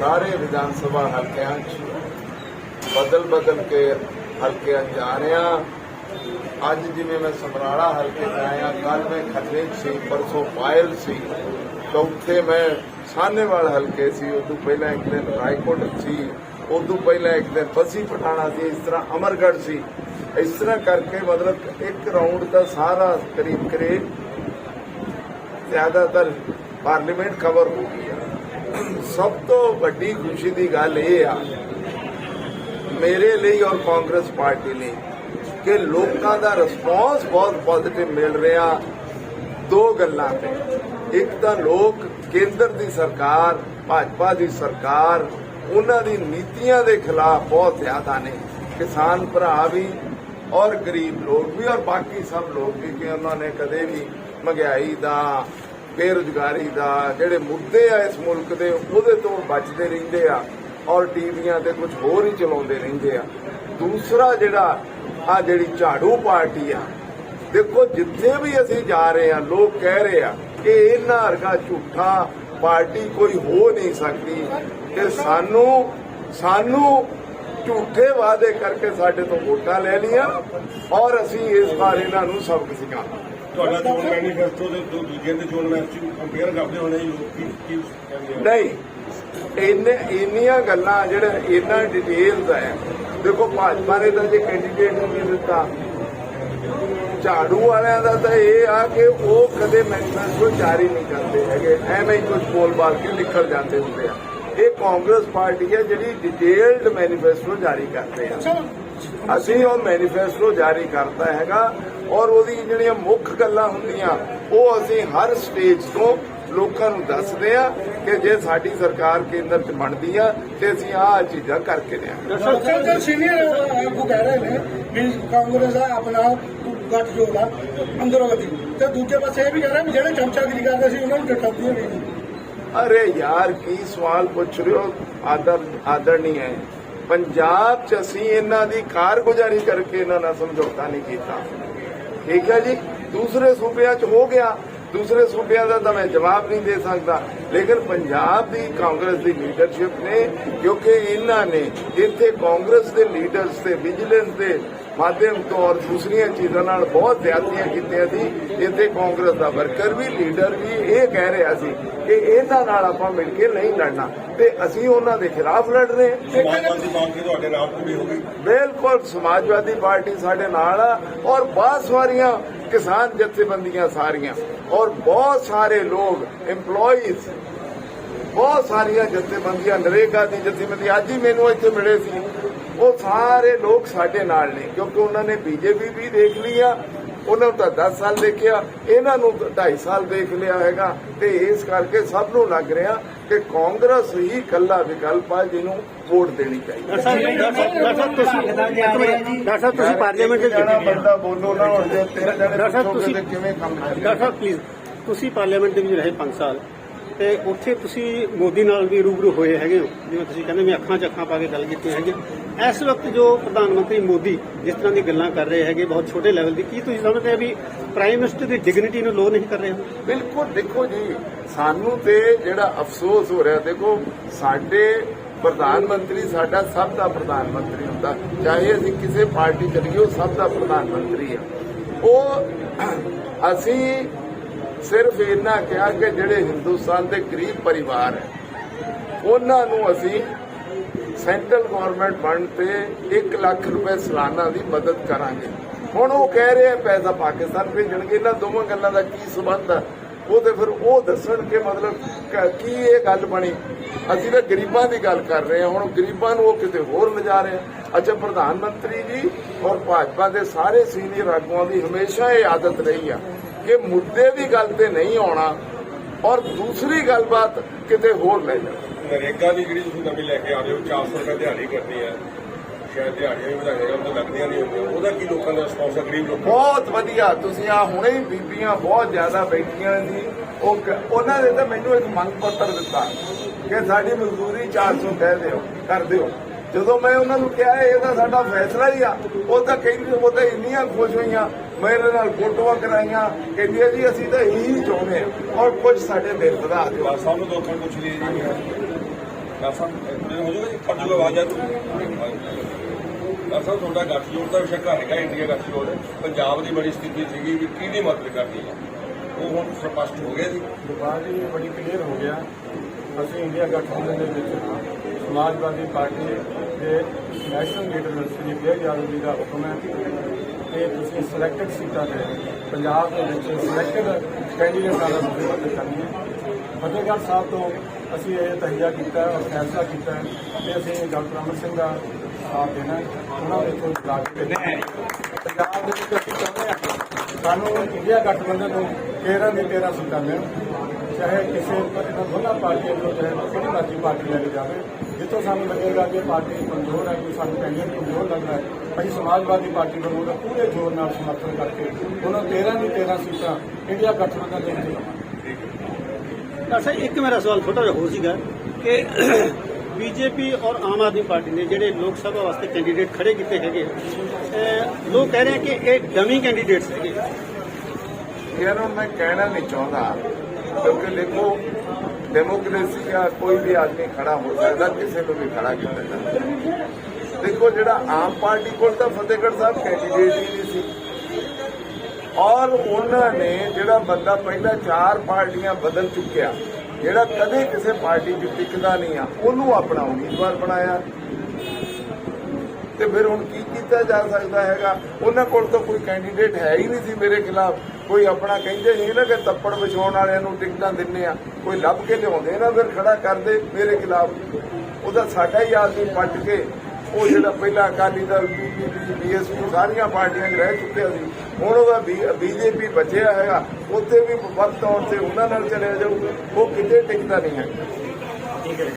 ਸਾਰੇ ਵਿਧਾਨ ਸਭਾ ਹਲਕਿਆਂ 'ਚ ਬਦਲ ਬਦਲ ਕੇ ਹਲਕਿਆਂ ਜਾ ਰਿਹਾ। ਅੱਜ ਜਿਵੇਂ ਮੈਂ ਸਮਰਾਲਾ ਹਲਕੇ 'ਚ ਆਇਆ ਕੱਲ ਮੈਂ ਖਤਰੇ ਸੀ, ਪਰਸੋਂ ਪਾਇਲ ਸੀ, ਚੌਥੇ ਮੈਂ ਸਾਹਨੇਵਾਲ ਹਲਕੇ ਸੀ, ਉਦੋਂ ਪਹਿਲਾਂ ਇੱਕ ਦਿਨ ਰਾਏਕੋਟ ਸੀ, ਉਦੋਂ ਪਹਿਲਾਂ ਇੱਕ ਦਿਨ ਬਸੀ ਪਠਾਣਾ ਸੀ, ਇਸ ਤਰ੍ਹਾਂ ਅਮਰਗੜ ਸੀ। ਇਸ ਤਰ੍ਹਾਂ ਕਰਕੇ ਮਤਲਬ ਇੱਕ ਰਾਉਂਡ ਦਾ ਸਾਰਾ ਕਰੀਬ ਕਰੀਬ ਜ਼ਿਆਦਾਤਰ ਪਾਰਲੀਮੈਂਟ ਕਵਰ ਹੋ ਗਈ। ਸਭ ਤੋਂ ਵੱਡੀ ਖੁਸ਼ੀ ਦੀ ਗੱਲ ਇਹ ਆ, ਮੇਰੇ ਲਈ ਔਰ ਕਾਂਗਰਸ ਪਾਰਟੀ ਲਈ, ਕਿ ਲੋਕਾਂ ਦਾ ਰਿਸਪੌਂਸ ਬਹੁਤ ਪੋਜ਼ਿਟਿਵ ਮਿਲ ਰਿਹਾ ਦੋ ਗੱਲਾਂ ਤੇ। ਇੱਕ ਤਾਂ ਲੋਕ ਕੇਂਦਰ ਦੀ ਸਰਕਾਰ, ਭਾਜਪਾ ਦੀ ਸਰਕਾਰ, ਉਹਨਾਂ ਦੀ ਨੀਤੀਆਂ ਦੇ ਖਿਲਾਫ ਬਹੁਤ ਜ਼ਿਆਦਾ ਨੇ। ਕਿਸਾਨ ਭਰਾ ਵੀ ਔਰ ਗਰੀਬ ਲੋਕ ਵੀ ਔਰ ਬਾਕੀ ਸਭ ਲੋਕ ਵੀ ਕਿ ਉਹਨਾਂ ਨੇ ਕਦੇ ਵੀ ਮਹਿੰਗਾਈ ਦਾ ਬੇਰੁਜ਼ਗਾਰੀ ਦਾ, ਜਿਹੜੇ ਮੁੱਦੇ ਆ ਇਸ ਮੁਲਕ ਦੇ, ਉਹਦੇ ਤੋਂ ਬਚਦੇ ਰਹਿੰਦੇ ਆ ਔਰ ਟੀਵੀਆਂ ਤੇ ਕੁਝ ਹੋਰ ਹੀ ਚਲਾਉਂਦੇ ਰਹਿੰਦੇ ਆ। ਦੂਸਰਾ ਜਿਹੜਾ ਆ ਜਿਹੜੀ ਝਾੜੂ ਪਾਰਟੀ ਆ, ਦੇਖੋ ਜਿੱਥੇ ਵੀ ਅਸੀਂ ਜਾ ਰਹੇ ਆ, ਲੋਕ ਕਹਿ ਰਹੇ ਆ ਕਿ ਇਹਨਾਂ ਵਰਗਾ ਝੂਠਾ ਪਾਰਟੀ ਕੋਈ ਹੋ ਨਹੀਂ ਸਕਦੀ ਕਿ ਸਾਨੂੰ ਸਾਨੂੰ ਝੂਠੇ ਵਾਅਦੇ ਕਰਕੇ ਸਾਡੇ ਤੋਂ ਵੋਟਾਂ ਲੈ ਲਈਆਂ ਔਰ ਅਸੀਂ ਇਸ ਵਾਰ ਇਹਨਾਂ ਨੂੰ ਸਬਕ ਸਿਖਾਵਾਂਗੇ। ਤੁਹਾਡਾ ਚੋਣ ਮੈਨੀਫੈਸਟੋ ਦੇ ਦੋ ਦੂਜੇ ਦੇ ਚੋਣ ਮੈਨੀਫੈਸਟੋ ਕੰਪੇਅਰ ਕਰਦੇ ਹੋਣੇ ਲੋਕ ਕੀ ਕੀ ਕਹਿੰਦੇ ਆ? ਨਹੀਂ ਇੰਨੇ ਇੰਨੀਆਂ ਗੱਲਾਂ ਜਿਹੜੇ ਇੰਨਾ ਡਿਟੇਲਸ ਹੈ ਦੇਖੋ ਭਾਜਪਾ ਨੇ ਤਾਂ ਜੇ ਕੈਂਡੀਡੇਟ ਨੂੰ ਨਹੀਂ ਦਿੱਤਾ। ਝਾੜੂ ਵਾਲਿਆਂ ਦਾ ਤਾਂ ਇਹ ਆ ਕਿ ਉਹ ਕਦੇ ਮੈਨੀਫੈਸਟੋ ਜਾਰੀ ਨਹੀਂ ਕਰਦੇ ਹੈਗੇ ਐਵੇਂ ਹੀ ਕੁਝ ਬੋਲ-ਬਾਲ ਕੇ ਨਿਕਲ ਜਾਂਦੇ ਹੁੰਦੇ ਆ। ਇਹ ਕਾਂਗਰਸ ਪਾਰਟੀ ਹੈ ਜਿਹੜੀ ਡਿਟੇਲਡ ਮੈਨੀਫੈਸਟੋ ਜਾਰੀ ਕਰਦੇ ਆ। ਅਸੀਂ ਉਹ ਮੈਨੀਫੈਸਟੋ ਜਾਰੀ ਕਰਤਾ ਹੈਗਾ ਔਰ ਉਹਦੀ ਜਿਹੜੀਆਂ ਮੁੱਖ ਗੱਲਾਂ ਹੁੰਦੀਆਂ ਉਹ ਅਸੀਂ ਹਰ ਸਟੇਜ ਤੋਂ ਲੋਕਾਂ ਨੂੰ ਦੱਸਦੇ ਆ ਕਿ ਜੇ ਸਾਡੀ ਸਰਕਾਰ ਕੇਂਦਰ 'ਚ ਬਣਦੀ ਆ ਤੇ ਅਸੀਂ ਆਹ ਚੀਜ਼ਾਂ ਕਰਕੇ ਦਿਆਂਗੇ ਸਰ ਜੋ ਸੀਨੀਅਰ ਆਗੂ ਕਹਿ ਰਹੇ ਨੇ ਵੀ ਕਾਂਗਰਸ ਦਾ ਆਪਣਾ ਗੱਠ ਜੋੜਾ ਅੰਦਰੋਂ ਦੀ ਤੇ ਦੂਜੇ ਪਾਸੇ ਇਹ ਵੀ ਕਹਿ ਰਹੇ ਵੀ ਜਿਹੜੇ ਚਮਚਾਗਿਰੀ ਕਰਦੇ ਸੀ ਉਹਨਾਂ ਨੂੰ ਟੱਟਦੀਆਂ ਵੀ ਨਹੀਂ। ਅਰੇ ਯਾਰ ਕੀ ਸਵਾਲ ਪੁੱਛ ਰਹੇ ਹੋ? ਆਦਰ ਆਦਰ ਨਹੀਂ ਹੈ ਪੰਜਾਬ 'ਚ ਅਸੀਂ ਇਹਨਾਂ ਦੀ ਕਾਰਗੁਜ਼ਾਰੀ ਕਰਕੇ ਇਹਨਾਂ ਨਾਲ ਸਮਝੌਤਾ ਨਹੀਂ ਕੀਤਾ। ਠੀਕ ਹੈ ਜੀ? ਦੂਸਰੇ ਸੂਬਿਆਂ 'ਚ ਹੋ ਗਿਆ। ਦੂਸਰੇ ਸੂਬਿਆਂ ਦਾ ਤਾਂ ਮੈਂ ਜਵਾਬ ਨਹੀਂ ਦੇ ਸਕਦਾ। ਲੇਕਿਨ ਪੰਜਾਬ ਦੀ ਕਾਂਗਰਸ ਦੀ ਲੀਡਰਸ਼ਿਪ ਨੇ, ਕਿਉਂਕਿ ਇਹਨਾਂ ਨੇ ਇੱਥੇ ਕਾਂਗਰਸ ਦੇ ਲੀਡਰਸ ਤੇ ਵਿਜੀਲੈਂਸ ਦੇ ਮਾਧਿਅਮ ਤੋਂ ਔਰ ਦੂਸਰੀਆਂ ਚੀਜ਼ਾਂ ਨਾਲ ਬਹੁਤ ਜ਼ਿਆਦਤੀਆਂ ਕੀਤੀਆਂ ਸੀ। ਇੱਥੇ ਕਾਂਗਰਸ ਦਾ ਵਰਕਰ ਵੀ ਲੀਡਰ ਵੀ ਇਹ ਕਹਿ ਰਿਹਾ ਸੀ ਕਿ ਇਹਨਾਂ ਨਾਲ ਆਪਾਂ ਮਿਲ ਕੇ ਨਹੀਂ ਲੜਨਾ। ਤੇ ਅਸੀਂ ਉਹਨਾਂ ਦੇ ਖਿਲਾਫ ਲੜ ਰਹੇ ਹਾਂ ਸਮਾਜਵਾਦੀ ਪਾਰਟੀ ਤੁਹਾਡੇ ਨਾਲ ਪੂਰੀ ਹੋ ਗਈ ਬਿਲਕੁਲ ਸਮਾਜਵਾਦੀ ਪਾਰਟੀ ਸਾਡੇ ਨਾਲ ਆ ਔਰ ਬਹੁਤ ਸਾਰੀਆਂ ਕਿਸਾਨ ਜਥੇਬੰਦੀਆਂ ਸਾਰੀਆਂ ਔਰ ਬਹੁਤ ਸਾਰੇ ਲੋਕ EMPLOYEES ਬਹੁਤ ਸਾਰੀਆਂ ਜਥੇਬੰਦੀਆਂ ਨਰੇਗਾ ਦੀ ਜਥੇਬੰਦੀ ਅੱਜ ਹੀ ਮੈਨੂੰ ਇੱਥੇ ਮਿਲੇ ਸੀ। ਉਹ ਸਾਰੇ ਲੋਕ ਸਾਡੇ ਨਾਲ ਨੇ ਕਿਉਂਕਿ ਉਹਨਾਂ ਨੇ ਬੀਜੇਪੀ ਵੀ ਦੇਖ ਲਈ ਆ ਉਹਨਾਂ ਨੂੰ ਤਾਂ 10 ਸਾਲ ਦੇਖਿਆ ਇਹਨਾਂ ਨੂੰ 2.5 ਸਾਲ ਦੇਖ ਲਿਆ ਹੈਗਾ ਤੇ ਇਸ ਕਰਕੇ ਸਭ ਨੂੰ ਲੱਗ ਰਿਹਾ ਕਿ ਕਾਂਗਰਸ ਹੀ ਕੱਲਾ ਵਿਕਲਪ ਆ ਜਿਹਨੂੰ ਵੋਟ ਦੇਣੀ ਚਾਹੀਦੀ ਡਾਕਟਰ ਸਾਹਿਬ ਤੁਸੀਂ ਪਾਰਲੀਮੈਂਟ ਦੇ ਬੰਦਾ ਬੋਲੋ ਨਾ ਹੁਣ ਜੇ ਤਿੰਨ ਜਣੇ ਡਾਕਟਰ ਸਾਹਿਬ ਪੁੱਛੋਗੇ ਤੁਸੀਂ- ਕਿਵੇਂ ਕੰਮ ਚੱਲੇਗਾ ਡਾਕਟਰ ਸਾਹਿਬ ਪਲੀਜ਼ ਤੁਸੀਂ ਪਾਰਲੀਮੈਂਟ ਦੇ ਵਿੱਚ ਰਹੇ 5 ਸਾਲ ਤੇ ਉੱਥੇ ਤੁਸੀਂ ਮੋਦੀ ਨਾਲ ਵੀ ਰੂਬਰੂ ਹੋਏ ਹੈਗੇ ਹੋ। ਜਿਵੇਂ ਤੁਸੀਂ ਕਹਿੰਦੇ ਮੈਂ ਅੱਖਾਂ 'ਚ ਅੱਖਾਂ ਪਾ ਕੇ ਗੱਲ ਕੀਤੀ ਹੈਗੀ। ਇਸ ਵਕਤ ਜੋ ਪ੍ਰਧਾਨ ਮੰਤਰੀ ਮੋਦੀ ਜਿਸ ਤਰ੍ਹਾਂ ਦੀ ਗੱਲਾਂ ਕਰ ਰਹੇ ਹੈਗੇ ਬਹੁਤ ਛੋਟੇ ਲੈਵਲ ਦੀ, ਕੀ ਤੁਸੀਂ ਸਮਝਦੇ ਆ ਵੀ ਪ੍ਰਾਈਮ ਮਿਨਿਸਟਰ ਦੀ ਡਿਗਨਿਟੀ ਨੂੰ ਲੋ ਨਹੀਂ ਕਰ ਰਹੇ ਹੋ? ਬਿਲਕੁਲ, ਦੇਖੋ ਜੀ, ਸਾਨੂੰ ਤੇ ਜਿਹੜਾ ਅਫਸੋਸ ਹੋ ਰਿਹਾ, ਦੇਖੋ, ਸਾਡੇ ਪ੍ਰਧਾਨ ਮੰਤਰੀ ਸਾਡਾ ਸਭ ਦਾ ਪ੍ਰਧਾਨ ਮੰਤਰੀ ਹੁੰਦਾ। ਚਾਹੇ ਅਸੀਂ ਕਿਸੇ ਪਾਰਟੀ ਚਲੀਏ, ਉਹ ਸਭ ਦਾ ਪ੍ਰਧਾਨ ਮੰਤਰੀ ਆ। ਉਹ ਅਸੀਂ ਸਿਰਫ ਇਹਨਾਂ ਕਿਹਾ ਕਿ ਜਿਹੜੇ ਹਿੰਦੁਸਤਾਨ ਦੇ ਗਰੀਬ ਪਰਿਵਾਰ ਹੈ, ਉਹਨਾਂ ਨੂੰ ਅਸੀਂ ਸੈਂਟਰਲ ਗਵਰਨਮੈਂਟ ਬਣ ਤੇ 1 ਲੱਖ ਰੁਪਏ ਸਾਲਾਨਾ ਦੀ ਮਦਦ ਕਰਾਂਗੇ। ਹੁਣ ਉਹ ਕਹਿ ਰਹੇ ਆ ਪੈਸਾ ਪਾਕਿਸਤਾਨ ਭੇਜਣਗੇ, ਇਹਨਾਂ ਦੋਵਾਂ ਗੱਲਾਂ ਦਾ ਕੀ ਸੰਬੰਧ ਹੈ ਉਹ ਤੇ ਫਿਰ ਉਹ ਦੱਸਣ ਕਿ ਮਤਲਬ ਕੀ ਇਹ ਗੱਲ ਬਣੀ? ਅਸੀਂ ਤਾਂ ਗਰੀਬਾਂ ਦੀ ਗੱਲ ਕਰ ਰਹੇ ਹਾਂ, ਹੁਣ ਗਰੀਬਾਂ ਨੂੰ ਉਹ ਕਿਤੇ ਹੋਰ ਲਿਜਾ ਰਹੇ ਅੱਛਾ, ਪ੍ਰਧਾਨ ਮੰਤਰੀ ਜੀ ਔਰ ਭਾਜਪਾ ਦੇ ਸਾਰੇ ਸੀਨੀਅਰ ਆਗੂਆਂ ਦੀ ਹਮੇਸ਼ਾ ਇਹ ਆਦਤ ਰਹੀ ਆ ਕਿ ਮੁੱਦੇ ਦੀ ਗੱਲ ਤੇ ਨਹੀਂ ਆਉਣਾ ਔਰ ਦੂਸਰੀ ਗੱਲਬਾਤ ਕਿਤੇ ਹੋਰ ਲੈ ਜਾਣਾ। ਨਰੇਗਾ ਦੀ ਜਿਹੜੀ ਤੁਸੀਂ ਨਵੀਂ ਲੈ ਕੇ ਆ ਰਹੇ ਹੋ 400 ਰੁਪਏ ਦਿਹਾੜੀ ਕਰਨੀ ਹੈ। ਸ਼ਾਇਦ ਦਿਹਾੜੀਆਂ ਵੀ ਵਧਾਈਆਂ ਉਹ ਲੱਗਦੀਆਂ ਨਹੀਂ ਹੁੰਦੀਆਂ ਉਹਦਾ ਕੀ ਲੋਕਾਂ ਦਾ ਰਿਸਪੌਂਸ ਹੈ ਗਰੀਬ ਲੋਕਾਂ? ਬਹੁਤ ਵਧੀਆ। ਤੁਸੀਂ ਆ ਹੁਣੇ ਹੀ ਬੀਬੀਆਂ ਬਹੁਤ ਜ਼ਿਆਦਾ ਬੈਠੀਆਂ ਸੀ ਉਹ ਕ- ਉਹਨਾਂ ਨੇ ਤਾਂ ਮੈਨੂੰ ਇੱਕ ਮੰਗ ਪੱਤਰ ਦਿੱਤਾ ਕਿ ਸਾਡੀ ਮਜ਼ਦੂਰੀ 400 ਕਹਿ ਦਿਓ ਕਰ ਦਿਓ। ਜਦੋਂ ਮੈਂ ਉਹਨਾਂ ਨੂੰ ਕਿਹਾ ਇਹ ਤਾਂ ਸਾਡਾ ਫੈਸਲਾ ਹੀ ਆ। ਉਹ ਤਾਂ ਕਹਿੰਦੇ ਉਹ ਤਾਂ ਇੰਨੀਆਂ ਖੁਸ਼ ਹੋਈਆਂ ਮੇਰੇ ਨਾਲ ਫੋਟੋਆਂ ਕਰਾਈਆਂ ਕਹਿੰਦੀਆਂ ਜੀ ਅਸੀਂ ਤਾਂ ਇਹੀ ਚਾਹੁੰਦੇ ਹਾਂ। ਔਰ ਕੁਝ ਸਾਡੇ ਦਿਲ ਵਧਾ ਦਿਓ। ਬਸ ਸਭ ਨੂੰ ਦੋਖਾਂ ਪੁੱਛ ਲਈ ਜੀ। ਡਾਕਟਰ ਸਾਹਿਬ ਹੋ ਜਾਊਗਾ ਜੀ ਕੱਟ ਜੂਗਾ ਆਵਾਜ਼ ਆ ਡਾਕਟਰ ਸਾਹਿਬ ਤੁਹਾਡਾ ਗੱਠਜੋੜ ਦਾ ਵਿਸ਼ਾ ਹੈਗਾ, ਇੰਡੀਆ ਗੱਠਜੋੜ ਪੰਜਾਬ ਦੀ ਬੜੀ ਸਥਿਤੀ ਸੀਗੀ ਵੀ ਕਿਹਦੀ ਮਦਦ ਕਰਨੀ ਹੈ? ਉਹ ਹੁਣ ਸਪਸ਼ਟ ਹੋ ਗਿਆ ਜੀ। ਬਾਅਦ ਹੀ ਬੜੀ ਕਲੀਅਰ ਹੋ ਗਿਆ। ਅਸੀਂ ਇੰਡੀਆ ਗਠਬੰਧਨ ਦੇ ਵਿੱਚ ਸਮਾਜਵਾਦੀ ਪਾਰਟੀ ਦੇ ਨੈਸ਼ਨਲ ਲੀਡਰ ਸ੍ਰੀ ਵਿਜੇ ਯਾਦਵ ਜੀ ਦਾ ਹੁਕਮ ਹੈ ਕਿ ਤੁਸੀਂ ਸਿਲੈਕਟਡ ਸੀਟਾਂ ਤੇ ਪੰਜਾਬ ਦੇ ਵਿੱਚ ਸਿਲੈਕਟਡ ਕੈਂਡੀਡੇਟਾਂ ਦਾ ਮੁਕਾਬਲਾ ਕਰਨੀ ਹੈ। ਫਤਿਹਗੜ੍ਹ ਸਾਹਿਬ ਤੋਂ ਅਸੀਂ ਇਹ ਤਹੀਆ ਕੀਤਾ, ਔਰ ਫੈਸਲਾ ਕੀਤਾ ਹੈ ਕਿ ਅਸੀਂ ਡਾਕਟਰ ਅਮਰ ਸਿੰਘ ਦਾ ਸਾਥ ਦੇਣਾ ਉਹਨਾਂ ਦੇ ਕੋਲ ਲਾਗ ਭੇਜਣਾ ਪੰਜਾਬ ਦੇ ਵਿੱਚ ਅਸੀਂ ਚਾਹੁੰਦੇ ਹਾਂ ਸਾਨੂੰ ਇੰਡੀਆ ਗਠਬੰਧਨ ਨੂੰ 13 ਦੀ 13 ਸੀਟਾਂ ਮਿਲਣ। ਚਾਹੇ ਕਿਸੇ ਇਹਨਾਂ ਦੋਨਾਂ ਪਾਰਟੀਆਂ ਤੋਂ ਚਾਹੇ ਕਿਹੜੀ ਮਰਜ਼ੀ ਪਾਰਟੀ ਲੈ ਕੇ ਜਾਵੇ। ਜਿੱਥੋਂ ਸਾਨੂੰ ਲੱਗੇਗਾ ਕਿ ਪਾਰਟੀ ਕਮਜ਼ੋਰ ਹੈ ਕਿ ਸਾਨੂੰ ਕੈਂਡੀਡੇਟ ਕਮਜ਼ੋਰ ਲੱਗਦਾ ਹੈ ਅਸੀਂ ਸਮਾਜਵਾਦੀ ਪਾਰਟੀ ਨੂੰ ਉਹਦਾ ਪੂਰੇ ਜ਼ੋਰ ਨਾਲ ਸਮਰਥਨ ਕਰਕੇ ਉਹਨਾਂ 13 ਦੀ 13 ਸੀਟਾਂ ਇੰਡੀਆ ਗਠਬੰਧਨ ਦੇ ਵਿੱਚ ਲਵਾਂਗੇ ਡਾਕਟਰ ਸਾਹਿਬ ਇੱਕ ਮੇਰਾ ਸਵਾਲ ਛੋਟਾ ਜਿਹਾ ਹੋਰ ਸੀਗਾ ਕਿ ਬੀਜੇਪੀ ਔਰ ਆਮ ਆਦਮੀ ਪਾਰਟੀ ਨੇ ਜਿਹੜੇ ਲੋਕ ਸਭਾ ਵਾਸਤੇ ਕੈਂਡੀਡੇਟ ਖੜੇ ਕੀਤੇ ਹੈਗੇ ਲੋਕ ਕਹਿ ਰਹੇ ਕਿ ਇਹ ਡਮੀ ਕੈਂਡੀਡੇਟਸ ਹੈਗੇ ਨੂੰ ਮੈਂ ਕਹਿਣਾ ਨਹੀਂ ਚਾਹੁੰਦਾ ਕਿਉਂਕਿ ਦੇਖੋ ਡੈਮੋਕ੍ਰੇਸੀ ਆ ਕੋਈ ਵੀ ਆਦਮੀ ਖੜਾ ਹੋ ਸਕਦਾ ਕਿਸੇ ਨੂੰ ਵੀ ਖੜਾ ਕੀਤਾ ਜਾਂਦਾ। ਦੇਖੋ ਜਿਹੜਾ ਆਮ ਪਾਰਟੀ ਕੋਲ ਤਾਂ ਫਤਿਹਗੜ੍ਹ ਸਾਹਿਬ ਕੈਂਡੀਡੇਟ ਹੀ ਨਹੀਂ ਸੀ। ਔਰ ਉਹਨਾਂ ਨੇ ਜਿਹੜਾ ਬੰਦਾ ਪਹਿਲਾਂ ਚਾਰ ਪਾਰਟੀਆਂ ਬਦਲ ਚੁੱਕਿਆ, ਜਿਹੜਾ ਕਦੇ ਕਿਸੇ ਪਾਰਟੀ 'ਚ ਟਿਕਦਾ ਨਹੀਂ ਆ, ਉਹਨੂੰ ਆਪਣਾ ਉਮੀਦਵਾਰ ਬਣਾਇਆ। ਤੇ ਫਿਰ ਹੁਣ ਕੀ ਕੀਤਾ ਜਾ ਸਕਦਾ ਹੈਗਾ? ਉਹਨਾਂ ਕੋਲ ਤਾਂ ਕੋਈ ਕੈਂਡੀਡੇਟ ਹੈ ਹੀ ਨਹੀਂ ਸੀ ਮੇਰੇ ਖਿਲਾਫ। ਕੋਈ ਆਪਣਾ ਕਹਿੰਦੇ ਸੀ ਨਾ ਕਿ ਤੱਪੜ ਵਿਛਾਉਣ ਵਾਲਿਆਂ ਨੂੰ ਟਿਕਟਾਂ ਦਿੰਨੇ ਆ। ਕੋਈ ਲੱਭ ਕੇ ਲਿਆਉਂਦੇ ਨਾ, ਫਿਰ ਖੜਾ ਕਰਦੇ ਮੇਰੇ ਖਿਲਾਫ। ਉਹਦਾ ਸਾਡਾ ਹੀ ਆਦਮੀ ਪੱਟ ਕੇ ਉਹ ਜਿਹੜਾ ਪਹਿਲਾਂ ਅਕਾਲੀ ਦਲ, ਬੀਜੇਪੀ ਬੀਐਸਪੀ ਸਾਰੀਆਂ ਪਾਰਟੀਆਂ 'ਚ ਰਹਿ ਚੁੱਕਿਆ ਸੀ, ਹੁਣ ਉਹਦਾ ਬੀਜੇਪੀ ਬਚਿਆ ਹੈਗਾ ਉੱਥੇ ਵੀ ਵੱਧ ਤੌਰ ਤੇ ਉਹਨਾਂ ਨਾਲ ਚਲਿਆ ਜਾਊਗਾ, ਉਹ ਕਿਤੇ ਟਿਕਦਾ ਨਹੀਂ ਹੈ